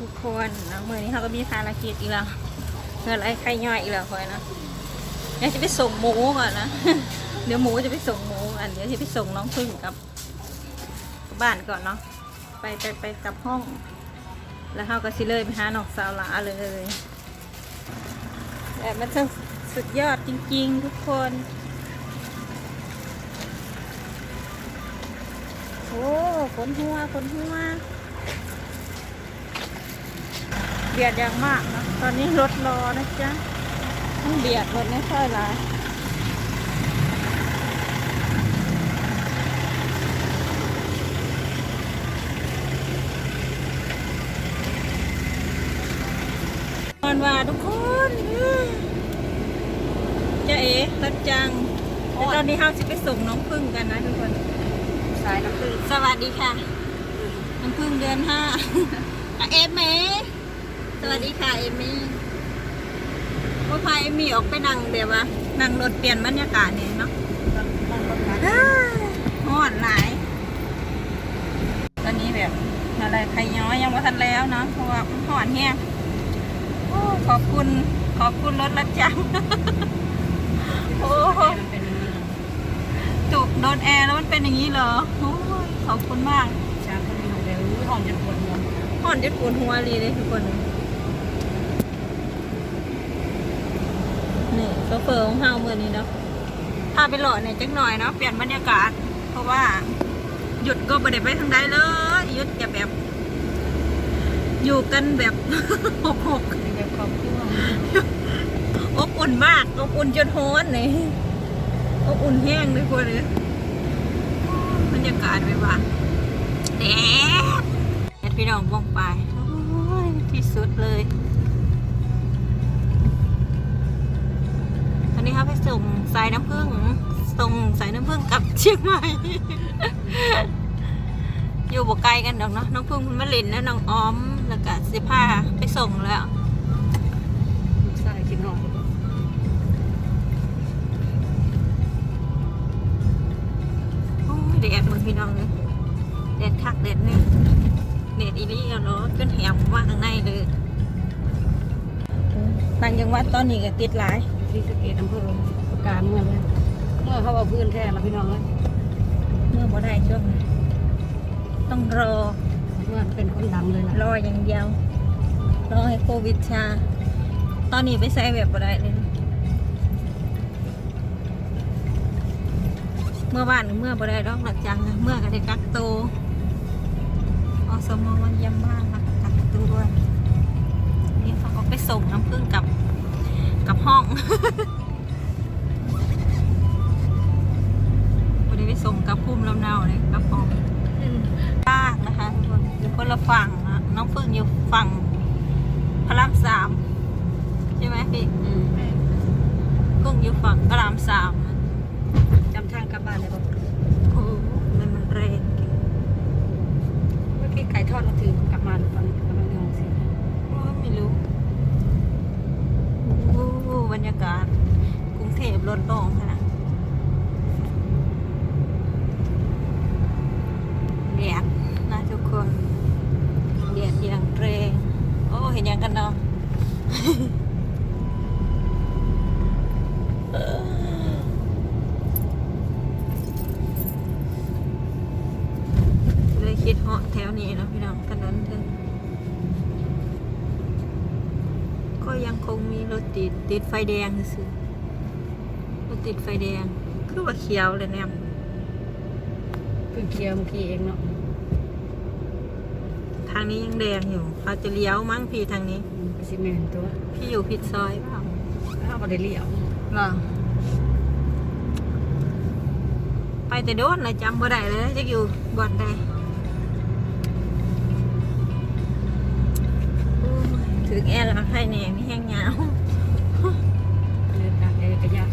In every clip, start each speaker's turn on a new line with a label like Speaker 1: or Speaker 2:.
Speaker 1: ทุกคนนะมือนี้เขาก็มีภารกิจอีกแล้วเงินไอ้ไข่ย่อยอีกแล้วคอยนะเดี๋ยวจะไปส่งหมูก่อนนะ เดี๋ยวหมูจะไปส่งหมูอันเดี๋ยวจะไปส่งน้องพึ่งกับบ้านก่อนเนาะ ไปไปไปกลับห้อง แล้วเขาก็สิเลยไปหาน้องสาวหลาเลยแต่มันช่างสุดยอดจริง ๆ ทุกคนโอ้ฝนหัวฝนหัว เบียดอย่างมากนะตอนนี้รถรอนะจ๊ะต้องเบียดรถไม่ค่อยหลายตอนว่าทุกคนจะเอ๋รถจังแล้วตอนนี้เราจะไปส่งน้องพึ่งกันนะทุกคน
Speaker 2: สายน้ำผึ้ง
Speaker 1: สวัสดีค่ะ น้ำพึ่งเดือนห้าอะเอมเมส วัสดีค่ะเอมมี่ว่าพาเอมมี่ออกไปนั่งเดี๋ยววะนั่งรถเปลี่ยนบรรยากาศเนี่ยเนาะ
Speaker 2: นั่งรถมา
Speaker 1: ฮ้อนหลายตอนนี้แบบอะไรใครย้อยยังว่าทันแล้วเนาะเพราะว่ามันห่อนแห้งโอ้ขอบคุณขอบคุณรถรับจ้างโอ้
Speaker 2: มันเป็นอย่างนี้
Speaker 1: จุกโดนแอร์แล้วมันเป็นอย่างนี้เหรอโอ้ยขอบคุณมาก
Speaker 2: ชาเขาไม่หน่อยเดียวหอมจะปวดหัว
Speaker 1: ห่อนจนปวดหัวเลยเลยทุกคน นี่ โซเฟอร์ของเฮาเมื่อนี้เนาะพาไปหล่อเนี่ยจักหน่อยเนาะเปลี่ยนบรรยากาศ เพราะว่าหยุดก็ไม่ได้ไปทางใดเลยหยุดจะแบบ อยู่กันแบบหกหก
Speaker 2: เป็นแบบครอบครัว
Speaker 1: อบอุ่นมากอบอุ่นจนโฮนเลยอบอุ่นแห้งเลยคนเลยบรรยากาศไปว่าแดดแดดพี่น้องมองไปโอ้ยที่สุดเลย ส่งสายน้ำผึ้งส่งสายน้ำผึ้งกลับเชียงใหม่ อยู่บ่ไกลกันดอกเนาะน้องพึ่งคุณมาเลินแล้วน้องออมแล้วก็สิพาไปส่งแล้ว
Speaker 2: ลูกชายกินหน่อย
Speaker 1: โอ้ยแดดมึงพี่น้องเลยแดดคักแดดนี่แดดอีนี่เอาเนาะจนแหมว่าข้างในเลยบางจังหวัดตอนนี้ก็ติดหลาย
Speaker 2: ที่สะเกตอำเภอประ การเมื่อเลยเมื่อเขาเอาพื้นแท้แล้วพี่น้องเลย
Speaker 1: เมื่อบ่ได้ช่วงนี้ต้องรอ
Speaker 2: เมื่อเป็นคนดังเลยล่ะ
Speaker 1: รออย่างเดียว รอให้โควิดชา ตอนนี้ไปใส่แบบบ่ได้เลย เมื่อวานเมื่อบ่ได้ดอกหลักจังนะเมื่อก็ได้กักตัวอสมมันเยี่ยมบ้านแล้วก็กักตัวด้วยนี่เขาก็ไปส่งน้ำผึ้งกับกับห้อง ส่งกับพุ่มลำเนาเลยกับห้องบ้างนะคะทุกคนอยู่คนละฝั่งนะน้องผึ้งอยู่ฝั่งพระรามสามใช่ไหมพี่
Speaker 2: อืม
Speaker 1: กุ้งอยู่ฝั่งพระรามสาม
Speaker 2: จำทางกลับบ้านได้ปะ
Speaker 1: โอ้มันมันแรงจริง
Speaker 2: เมื่อกี้ไก่ทอดเราถือกลับมาหรือเปล่าเนี่ยกำลังงงสิ
Speaker 1: โอ้ไม่รู้โอ้บรรยากาศกรุงเทพรถโล่งขนาดแดดนะทุกคนแดดอย่างแรงโอ้เห็นยังกันเนาะ เลยคิดเหาะแถวนี้เนาะพี่น้องถนนเถอะก็ยังคงมีรถ ติดติดไฟแดงซื่อๆรถติดไฟแดง คือว่าเขียวเลยเนี่ย
Speaker 2: เพิ่งเคลียร์เมื่อกี้เองเนาะ
Speaker 1: ทางนี้ยังแดงอยู่เขาจะเลี้ยวมั้งพี่ทางนี้
Speaker 2: อืมไปซีเมนต์ตัว
Speaker 1: พี่อยู่ผิดซอยเปล่า
Speaker 2: ถ้าเราได้เลี้ยว
Speaker 1: หรอไปแต่โดนเลยจำบ่ได้เลยจะอยู่บ่อนใดโอ้ยถือแอร์หลังไข่แหน่ไม่แห้งเหงา
Speaker 2: เลือด ยะ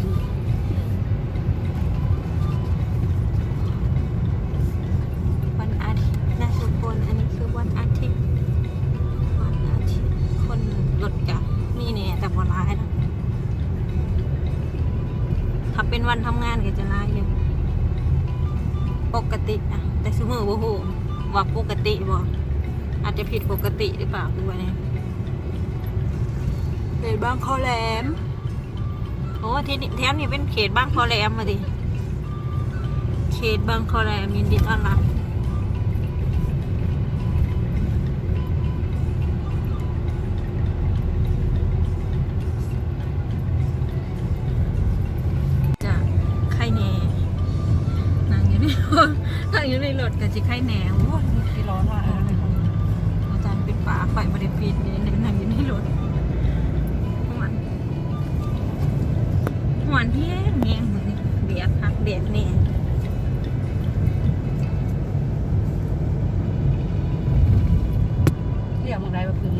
Speaker 1: วันอาทิตย์นะทุกคน อันนี้คือวันอาทิตย์ วันอาทิตย์ คนรถกะนี่เนี่ยแต่บ่ร้ายนะ ถ้าเป็นวันทำงานก็จะร้ายอยู่ปกติอะแต่สมือบ่ฮู้ว่าปกติบ่อาจจะผิดปกติหรือเปล่าดูเนี่ยเขตบางคอแหลม โอ้ที่นี่แถมนี่เป็นเขตบางคอแหลมมาดิ เขตบางคอแหลมยินดีต้อนรับจะไข่แหน่นั่งอยู่ในรถนั่งอยู่ในรถกับจิไข่แหน่โอ้ย
Speaker 2: ร้อนมากเลยนะ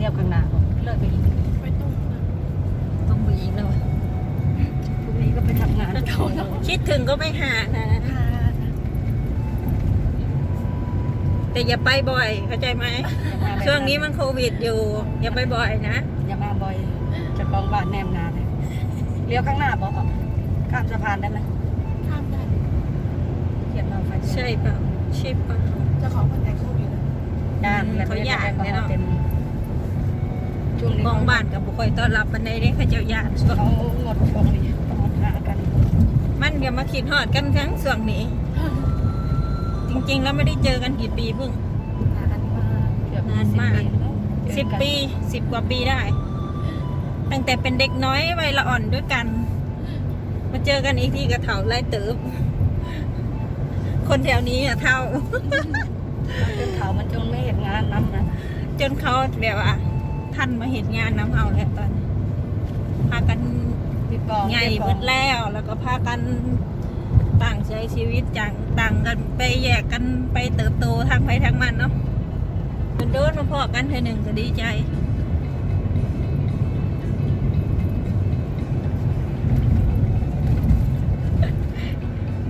Speaker 2: มังไดว่าคือเรียบข้างหน้าบอกเลิกไปอีก
Speaker 1: ต้องไปอีกแล้วอะ
Speaker 2: พรุ่งนี้ก็ไปทำงานต่อเนาะ
Speaker 1: คิดถึงก็ไปหานะ แต่อย่าไปบ่อยเข้าใจไหม ช่วงนี้มันโควิดอยู่ อย่าไปบ่อยนะ
Speaker 2: อย่ามาบ่อยจะกองบ้านแนมงานเลยเลี้ยวข้างหน้าบอกข้ามสะพานได้ไหม
Speaker 3: ข้ามได้
Speaker 2: เขียนมาไฟ
Speaker 1: ใช่เปล่าใช่เปล่า
Speaker 3: เจะของคนไทยคู่อยู่นะ
Speaker 2: ด้านแล้ว
Speaker 1: เขาอยากเนี่ยเนาะ
Speaker 2: เป็นช่วงนี้
Speaker 1: มองบ้านกับบุ คคลต้อนรับปันใดได้เขาเจ้าญาติช่วง
Speaker 2: เขางดช่วงนี้ต้องหากัน
Speaker 1: มันอย่ามาคิดหอดกันครั้งส่วงนี้ จริงๆแล้วไม่ได้เจอกันกี่ปีเพิ่ง
Speaker 3: หากันมา
Speaker 2: เกือบ
Speaker 1: นานมาก
Speaker 2: เจ
Speaker 1: สิ
Speaker 2: อบกัน
Speaker 1: ปีสิบกว่าปีได้ ตั้งแต่เป็นเด็กน้อยวัยละอ่อนด้วยกัน มาเจอกันอีกทีกับเถ่าไล่เติบ คนแถวนี้อะเท่า
Speaker 2: มันเป็นเขามันจงไม่เห็นงานน้ำนะ
Speaker 1: จนเขาแบบว่า ท่านมาเห็นงานน้ำเฮาแล้วตอนนี้พากัน
Speaker 2: พี่ปอง
Speaker 1: ใหญ่
Speaker 2: พี่ป
Speaker 1: เบิ
Speaker 2: อง
Speaker 1: ดแล้ว แล้วก็พากันต่างใช้ชีวิตจังต่างกันไปแยกกันไปเติบโตทางไปทางมันเนาะมันโดนมาพอกันเธอหนึ่งก็ดีใจ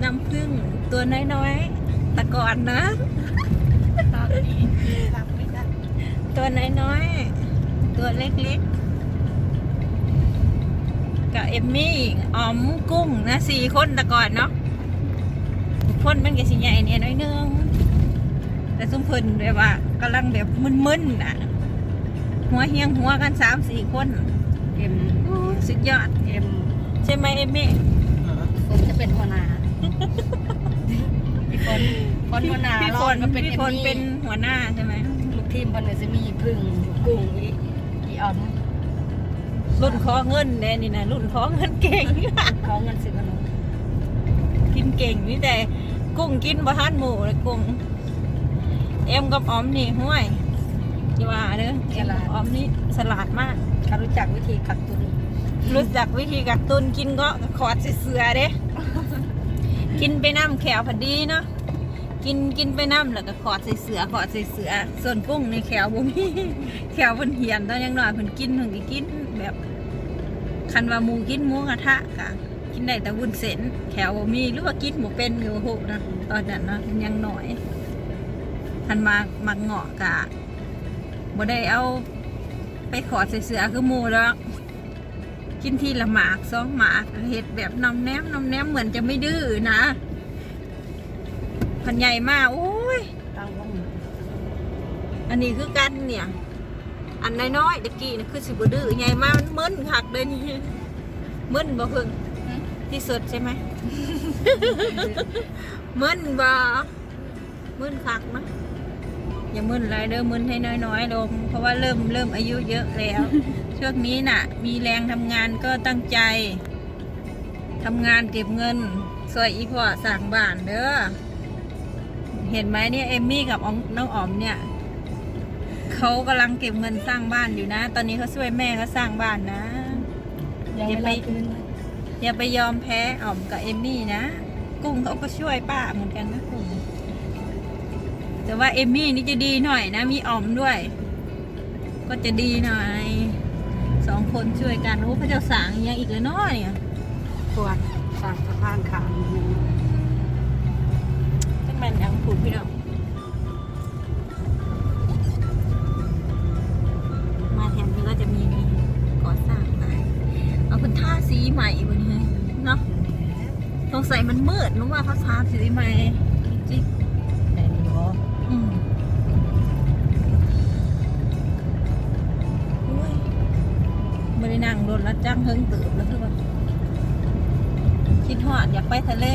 Speaker 1: น้ำผึ้งตัวน้อยๆแต่ก่อนนะ
Speaker 3: ตอนนี้รับไม่ได้
Speaker 1: ตัวน้อยๆ ตัวเล็กๆ กับเอมมี่ออมกุ้งนะสี่คนแต่ก่อนเนาะพ่นมันก็สิใหญ่เนี่ยน้อยนึงแต่ซุ้มเพิ่นแบบว่ากำลังแบบมึนๆน่ะ หัวเฮียงหัวกันสามสี่คน
Speaker 2: เอ็ม
Speaker 1: โอ้ยสุดยอด
Speaker 2: เอ็ม
Speaker 1: ใช่ไหมเอมมี่
Speaker 2: ผมจะเป็นหัวหน้าพี่ฝนฝนหัวหน้า
Speaker 1: พี่
Speaker 2: ร
Speaker 1: ฝ
Speaker 2: อด
Speaker 1: น
Speaker 2: ก็เป็น
Speaker 1: พี่
Speaker 2: เอ็ม
Speaker 1: ฝน
Speaker 2: มี่
Speaker 1: เป็นหัวหน้าใช่ไหม
Speaker 2: ลูกทีมเพิ่นก็จะมีพึ่งกุ้งอีอี ออน
Speaker 1: รุ่นขอเงินแน่นี่นะรุ่นขอเงินเก่ง
Speaker 2: เขาเงินซื้อขนม
Speaker 1: กินเก่งนี่แต่กุ้งกินบ่ทันหมูเลยกุ้งเอ็มกับออมนี่ห้วยอย่าว่าเด้อเอ็มกับออมนี่สลัดมาก
Speaker 2: เขารู้จักวิธีกักตุน
Speaker 1: รู้จักวิธีกักตุนกินก็ขอดเสือๆเด้กินไปน้ำแขวพอดีเนาะ กินกินไปน้ำแล้วก็ขอดใส่เสือขอดใส่เสือ ส่วนกุ้งในแขวบ่มีแขวเพิ่นเหียนตอนยังน้อยเพิ่นกินเพิ่นก็กินแบบคันว่าหมูกินหมูกระทะกะกินได้แต่วุ้นเส้นแขวบ่มีหรือว่ากินหมูเป็นอยู่โหนะตอนนั้นเนาะยังหน่อยคันมามาเงาะกะบ่ได้เอาไปขอดใส่เสือคือหมูแล้วกินทีละหมากสองหมากเห็ดแบบน้ำแนมน้ำแนมเหมือนจะไม่ดื้อนะ พันใหญ่มากโอ้ย
Speaker 2: ตั้งวง
Speaker 1: อันนี้คือกันเนี่ย อันน้อยๆตะกี้นี่คือสิบดื้อใหญ่มากมันมึนคักเลยนี่มึนบ่เพิ่งที่สุดใช่ไหมมึนบ่มึนคักนะอย่ามึนไรเด้อมึนให้น้อยๆลง เพราะว่าเริ่มเริ่มอายุเยอะแล้วช่วงนี้น่ะ มีแรงทำงานก็ตั้งใจทำงานเก็บเงินสวยอีพ่อสั่งบ้านเด้อ เห็นไหมเนี่ยเอมมี่กับออมน้องอ๋อมเนี่ยเขากำลังเก็บเงินสร้างบ้านอยู่นะ ตอนนี้เขาช่วยแม่เขาสร้างบ้านนะอย่า
Speaker 2: ไป
Speaker 1: อย่าไปยอมแพ้อ๋อมกับเอมมี่นะ กุ้งเขาก็ช่วยป้าเหมือนกันนะกุ้งแต่ว่าเอมมี่นี่จะดีหน่อยนะ มีอ๋อมด้วย ก็จะดีหน่อยสองคนช่วยกันโอ้พระเจ้าสางอีกอยังอีกเลยเนาะเนี่ย
Speaker 2: ปวดสางสะพานขาม
Speaker 1: มันอังคูพี่น้องมาแทมนี้ก็จะมีก่อสร้างไปเอาเป็นท่าสีใหม่บนเลยเนาะสงสัยมันมืดนึกว่าเขาทาสีใหม่จริง
Speaker 2: แต่นี่บ
Speaker 1: ออืมไม่ได้นั่งรถแล้วจ้างเฮิงเติบแล้วคือว่าคิดหอดอยากไปทะเล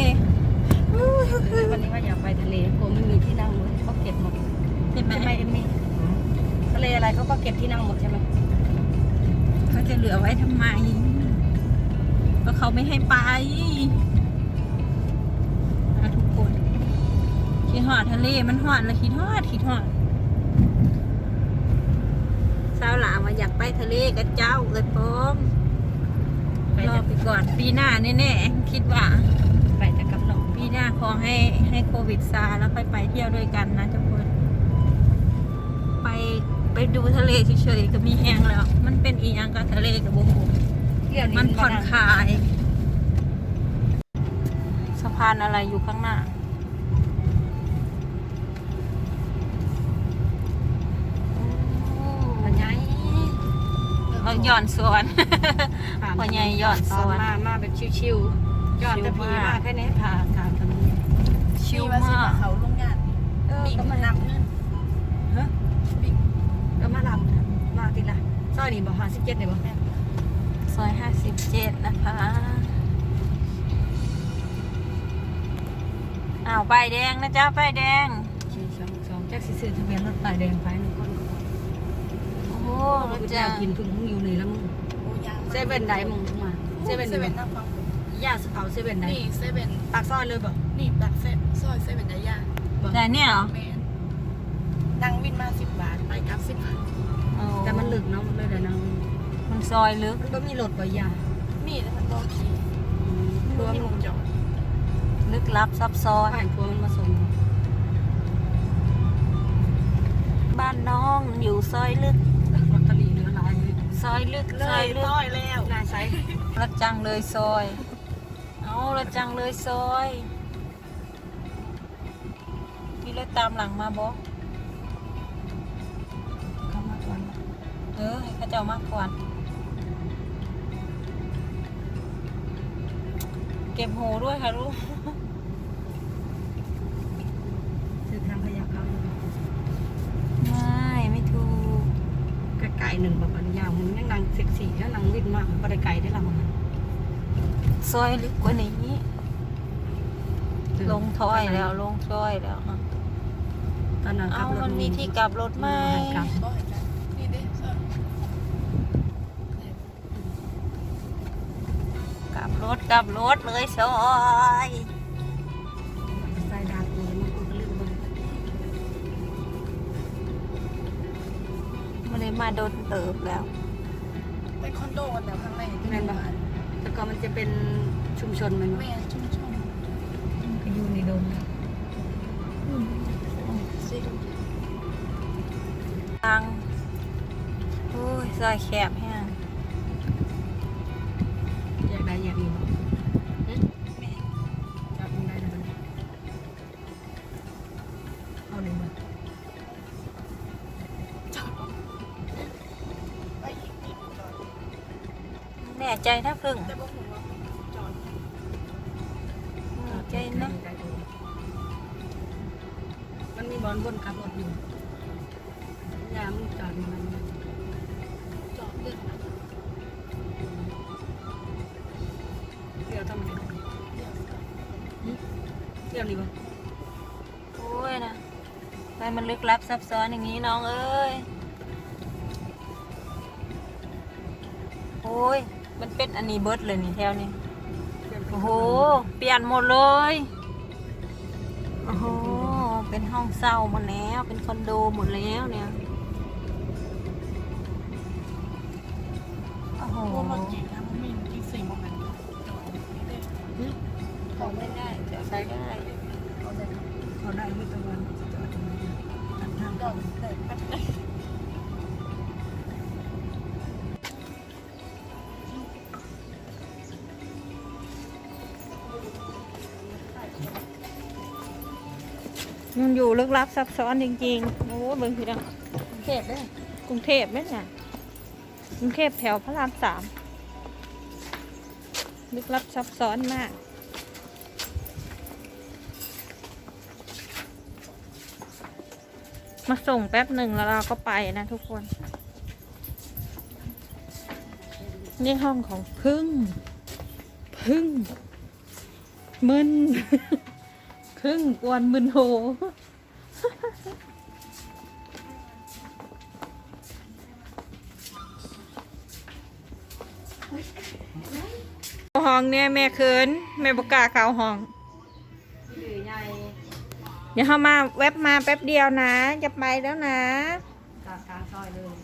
Speaker 2: วันนี้ว่าอยากไปทะเลผมไม่มีที่นั่งเลยเขาเก็บหมด
Speaker 1: ใช่ไหม
Speaker 2: ใช่ไหมเอมมี่ทะเลอะไรเขาก็เก็บที่นั่งหมดใช่ไหม
Speaker 1: เขาจะเหลือไว้ทำไม ก็เขาไม่ให้ไปนะทุกคนคิดฮอดทะเลมันฮอดแล้วคิดฮอดคิดฮอดสาวหลาว่าอยากไปทะเลกับเจ้าเลยพร้อม
Speaker 2: ไป
Speaker 1: รอ
Speaker 2: จะ
Speaker 1: ไปก่อนปีหน้าแน่ๆคิดว่า
Speaker 2: ไปจะ กับน้อง
Speaker 1: ปีหน้าขอให้ให้โควิดซาแล้วค่อยไปเที่ยวด้วยกันนะทุกคน ไปไปดูทะเลเฉยๆก็มีแหงแล้ว มันเป็นอีหยังกับทะเลกับบุก
Speaker 2: เที่ยว
Speaker 1: มันผ่อนคลายสะพานอะไรอยู่ข้างหน้า
Speaker 2: มันใหญ่
Speaker 1: เราหย่อนสวนพ่อใหญ่ยอดสวน
Speaker 2: มามาแบบชิวๆ ยอดแต่พี
Speaker 1: ชิวมามา
Speaker 2: กแค่นี้พาทางถนน
Speaker 1: ชิว
Speaker 3: ว่าสิ
Speaker 1: มาก
Speaker 3: เขาโรงงาน
Speaker 2: เออ
Speaker 3: มี
Speaker 2: ก็
Speaker 3: ก็
Speaker 2: มา
Speaker 3: มา
Speaker 2: รับ
Speaker 3: นำเงิน
Speaker 2: ฮะ
Speaker 3: บิ๊ก
Speaker 2: ก็มารับมาติดละซอยนี่บ่หาสิบเจ็ดนี่บ่แม่
Speaker 1: ซอยห้าสิบเจ็ดนะคะอ้าวป้ายแดงนะจ๊ะป้ายแดง
Speaker 2: สี่สองสองแจ็คสิซื้อทะเบียนรถป้ายแดงไปหนึ่งคน
Speaker 1: โอ้โหรถ
Speaker 2: จะ
Speaker 1: จ้า
Speaker 2: กินทุนมึงอยู่นี่แล้วมึง
Speaker 3: โอ้ยาง
Speaker 2: เซเว่นใดมึงมาเซ
Speaker 3: เซ
Speaker 2: เว่
Speaker 3: เว่
Speaker 2: น
Speaker 3: น
Speaker 2: นี่
Speaker 3: เซ
Speaker 2: บ่
Speaker 3: เว่นน้ำฟัง
Speaker 2: ย่าสเอาเซเว่นใด
Speaker 3: นี่เซเว่น
Speaker 2: ปากซอยเลยบ่
Speaker 3: นี่ตักเซนซอยเซเว่นได้ยาก
Speaker 1: แต่เนี่ยเหรอ
Speaker 3: แมนนั่งวินมาสิบบาทไปกลับสิบบาท
Speaker 1: โอ้
Speaker 2: แต่มันลึกเนาะมันเลยเดี๋ยวนั่ง
Speaker 1: มันซอยลึก
Speaker 2: มันก็มีรถบ่ยา
Speaker 3: นี่แล้วมันบอกขี่
Speaker 2: ตั
Speaker 3: ตัวว
Speaker 2: มั
Speaker 3: มี
Speaker 2: น
Speaker 3: มุมจอด
Speaker 1: ลึกลับซับซ้อน
Speaker 2: ผ่านตัวมันมาส่ง
Speaker 1: บ้านน้องอยู่ซอยลึก
Speaker 2: ลอตเตอรี่เหลือหลายเลย
Speaker 1: ซอยลึก
Speaker 3: เล
Speaker 1: ซอย
Speaker 3: ย
Speaker 1: ลึก
Speaker 3: ต้อยแล้ว
Speaker 2: นายไซส์
Speaker 1: รักจังเลยซอย เอารักจังเลยซอยพี่เลยตามหลังมาบอก
Speaker 2: เข้ามาก่อน
Speaker 1: เออให้เข้าเจ้ามาก่อนเก็บหูด้วยค่ะลูก
Speaker 2: ซื้อทางพยาเข้า
Speaker 1: ไม่ ไม่ถูก
Speaker 2: ไก่หนึ่งแบบอันยาวมันยังนั่งเซ็กซี่แล้วนั่งวิ่งมากก็ได้ไก่ได้ละมัน
Speaker 1: ซอยลึกกว่านี้ ลงถ้อยแล้ว ลงถ้อยแล้วค่ะ
Speaker 2: ตอนนั้น
Speaker 1: เอามันมีที่กลับรถไหม
Speaker 2: กลับ
Speaker 3: บอกให้กันนี่เด้ซอย
Speaker 1: กลับรถกลับรถเลยซอย
Speaker 2: ใส่ดาบเลยมันก็ลืมไป
Speaker 1: มันเลยมาโดนเติบแล้ว
Speaker 3: เป็นคอนโดกันแล้วข้างใน
Speaker 2: แม่นบ่แต่ ก่อนมันจะเป็นชุมชนมัน
Speaker 3: แม่ชุ่มชุ่ม
Speaker 2: ก็อยู่ในโดม
Speaker 3: ซิ
Speaker 1: ทางโอ้ยซอยแคบแห้ง
Speaker 2: อยากได้อยากมีจับมันได้เลยเอาเลยบ่
Speaker 3: จอดไปอีกนี่จอด
Speaker 1: แน่ใจนะพึ่ง ใจนะ
Speaker 2: มันมีบอลบนขับรถอยู่ยามจอดมัน
Speaker 3: จอดเลือกนะ
Speaker 2: เที่ยวทำไม
Speaker 3: เลือก
Speaker 2: เที่ยวนี่บ่
Speaker 1: โอ้ยนะไปมันลึกลับซับซ้อนอย่างนี้น้องเอ้ยโอ้ย มันเป็นอันนี้เบิร์ดเลยนี่แถวนี้ โอ้โห เปลี่ยนหมดเลย โอ้โห เป็นห้องเศร้าหมดแล้ว เป็นคอนโดหมดแล้วเนี่ย โอ้โห
Speaker 3: เพราะว่ากี่นะมันมีกี่สี่โมงกันจอดนี่เด้
Speaker 1: เขาไม่ได้จะใช้ได้
Speaker 3: เอาเลย
Speaker 2: เขาได้ไม่ตะวันจอดตรงนี้ตัดทาง
Speaker 3: จอดได้
Speaker 1: มันอยู่ลึกลับซับซ้อนจริงๆ โอ้เบิ่งพี่ดังกรุงเทพได้กรุงเทพไหมเนี่ยกรุงเทพแถวพระรามสามลึกลับซับซ้อนมาก มาส่งแป๊บหนึ่งแล้วเราก็ไปนะทุกคน นี่ห้องของพึ่ง พึ่งมึน พึ่งกวนมึนโหห้องเนี่ยแม่เคินแม่บกล้าเข้าห้อง
Speaker 2: อใหญ่
Speaker 1: เดี๋ยวเข้ามาแวบมาแป๊บเดียวนะ จะไปแล้วนะ
Speaker 2: กลางซอยเลย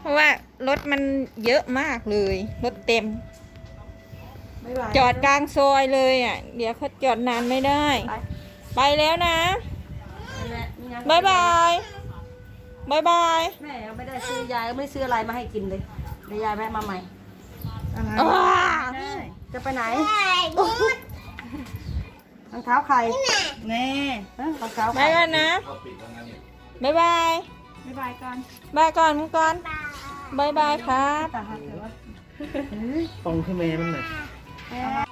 Speaker 1: เพราะว่ารถมันเยอะมากเลย รถเต็ม
Speaker 2: ไม่ไหว
Speaker 1: จอดกลางซอยเลยอะ เดี๋ยวเขาจอดนานไม่ได้
Speaker 2: ไป
Speaker 1: ไปแล้วนะ
Speaker 2: นั่นแหละมีงน
Speaker 1: บายบายบายบาย
Speaker 2: แม่ยังไม่ได้ซื้อยายก็ไม่ได้ซื้ออะไรมาให้กินเลยเดี๋ยวยายแวะมาใหม่อะไร
Speaker 1: อ้า
Speaker 2: จะไปไหนรองเท้าใครแน่เอ้ยรองเท้าใค
Speaker 1: ไป
Speaker 2: ร
Speaker 1: กันนะบายบาย
Speaker 2: บ๊ายบายก่อน
Speaker 1: บายก่อนมึงก่อนบายบายครับ
Speaker 2: ตาหักเลยวะ
Speaker 4: ตรงคือแม่มันน่ะ
Speaker 2: อะ Yeah. Uh -huh.